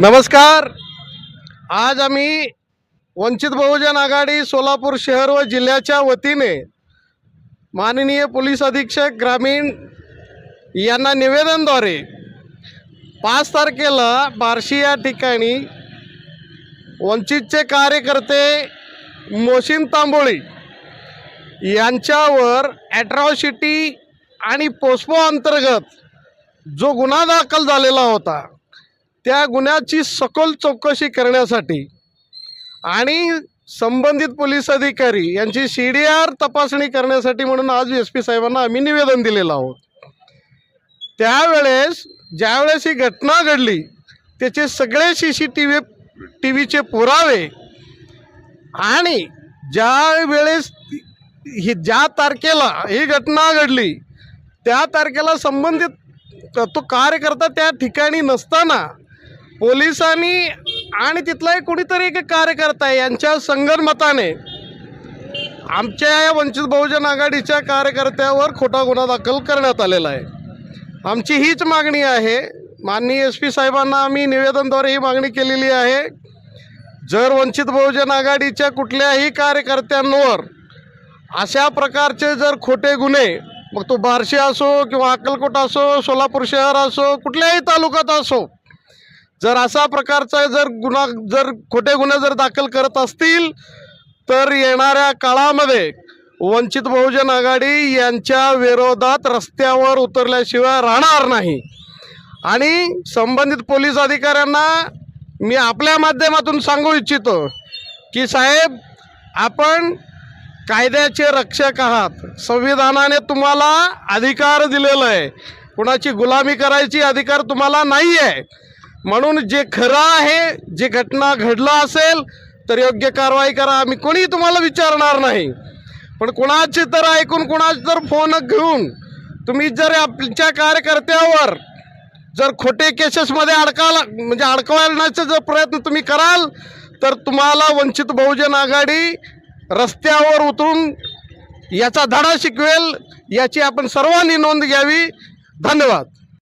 नमस्कार. आज आम्ही वंचित बहुजन आघाडी सोलापूर शहर व जिल्ह्याच्या वतीने माननीय पोलीस अधीक्षक ग्रामीण यांना निवेदनद्वारे पाच तारखेला बार्शी या ठिकाणी वंचितचे कार्यकर्ते मोशीन तांबोळी यांच्यावर ॲट्रॉसिटी आणि पोस्पो अंतर्गत जो गुन्हा दाखल झालेला होता त्या गुन्ह्याची सखोल चौकशी करण्यासाठी आणि संबंधित पोलीस अधिकारी यांची सी डी आर तपासणी करण्यासाठी म्हणून आज एस पी साहेबांना आम्ही निवेदन दिलेलं आहोत. त्यावेळेस ज्यावेळेस ही घटना घडली त्याचे सगळे C C T V T व्हीचे पुरावे आणि ज्या वेळेस ही ज्या तारखेला ही घटना घडली त्या तारखेला संबंधित तो कार्यकर्ता त्या ठिकाणी नसताना पोलिसांनी आणि तिथला एक कुणीतरी एक कार्यकर्ता आहे यांच्या संगनमताने आमच्या या वंचित बहुजन आघाडीच्या कार्यकर्त्यावर खोटा गुन्हा दाखल करण्यात आलेला आहे. आमची हीच मागणी आहे. माननीय एस पी साहेबांना आम्ही निवेदनद्वारे ही मागणी केलेली आहे. जर वंचित बहुजन आघाडीच्या कुठल्याही कार्यकर्त्यांवर अशा प्रकारचे जर खोटे गुन्हे मग तो बार्शी असो किंवा अक्कलकोट असो सोलापूर शहर असो कुठल्याही तालुक्यात असो जर असा प्रकारचा जर गुन्हा जर खोटे गुन्हे जर दाखल करत असतील तर येणाऱ्या काळामध्ये वंचित बहुजन आघाडी यांच्या विरोधात रस्त्यावर उतरल्याशिवाय राहणार नाही. आणि संबंधित पोलीस अधिकाऱ्यांना मी आपल्या माध्यमातून सांगू इच्छितो की साहेब आपण कायद्याचे रक्षक आहात. संविधानाने तुम्हाला अधिकार दिलेला आहे. कुणाची गुलामी करायची अधिकार तुम्हाला नाही आहे म्हणून जे खरं आहे जे घटना घडलं असेल तर योग्य कारवाई करा. आम्ही कोणी तुम्हाला विचारणार नाही. पण कुणाचे तर ऐकून कुणाचे तर फोन घेऊन तुम्ही जर आपल्या कार्यकर्त्यावर जर खोटे केसेसमध्ये अडकाला म्हणजे अडकवण्याचा जर प्रयत्न तुम्ही कराल तर तुम्हाला वंचित बहुजन आघाडी रस्त्यावर उतरून याचा धडा शिकवेल याची आपण सर्वांनी नोंद घ्यावी. धन्यवाद.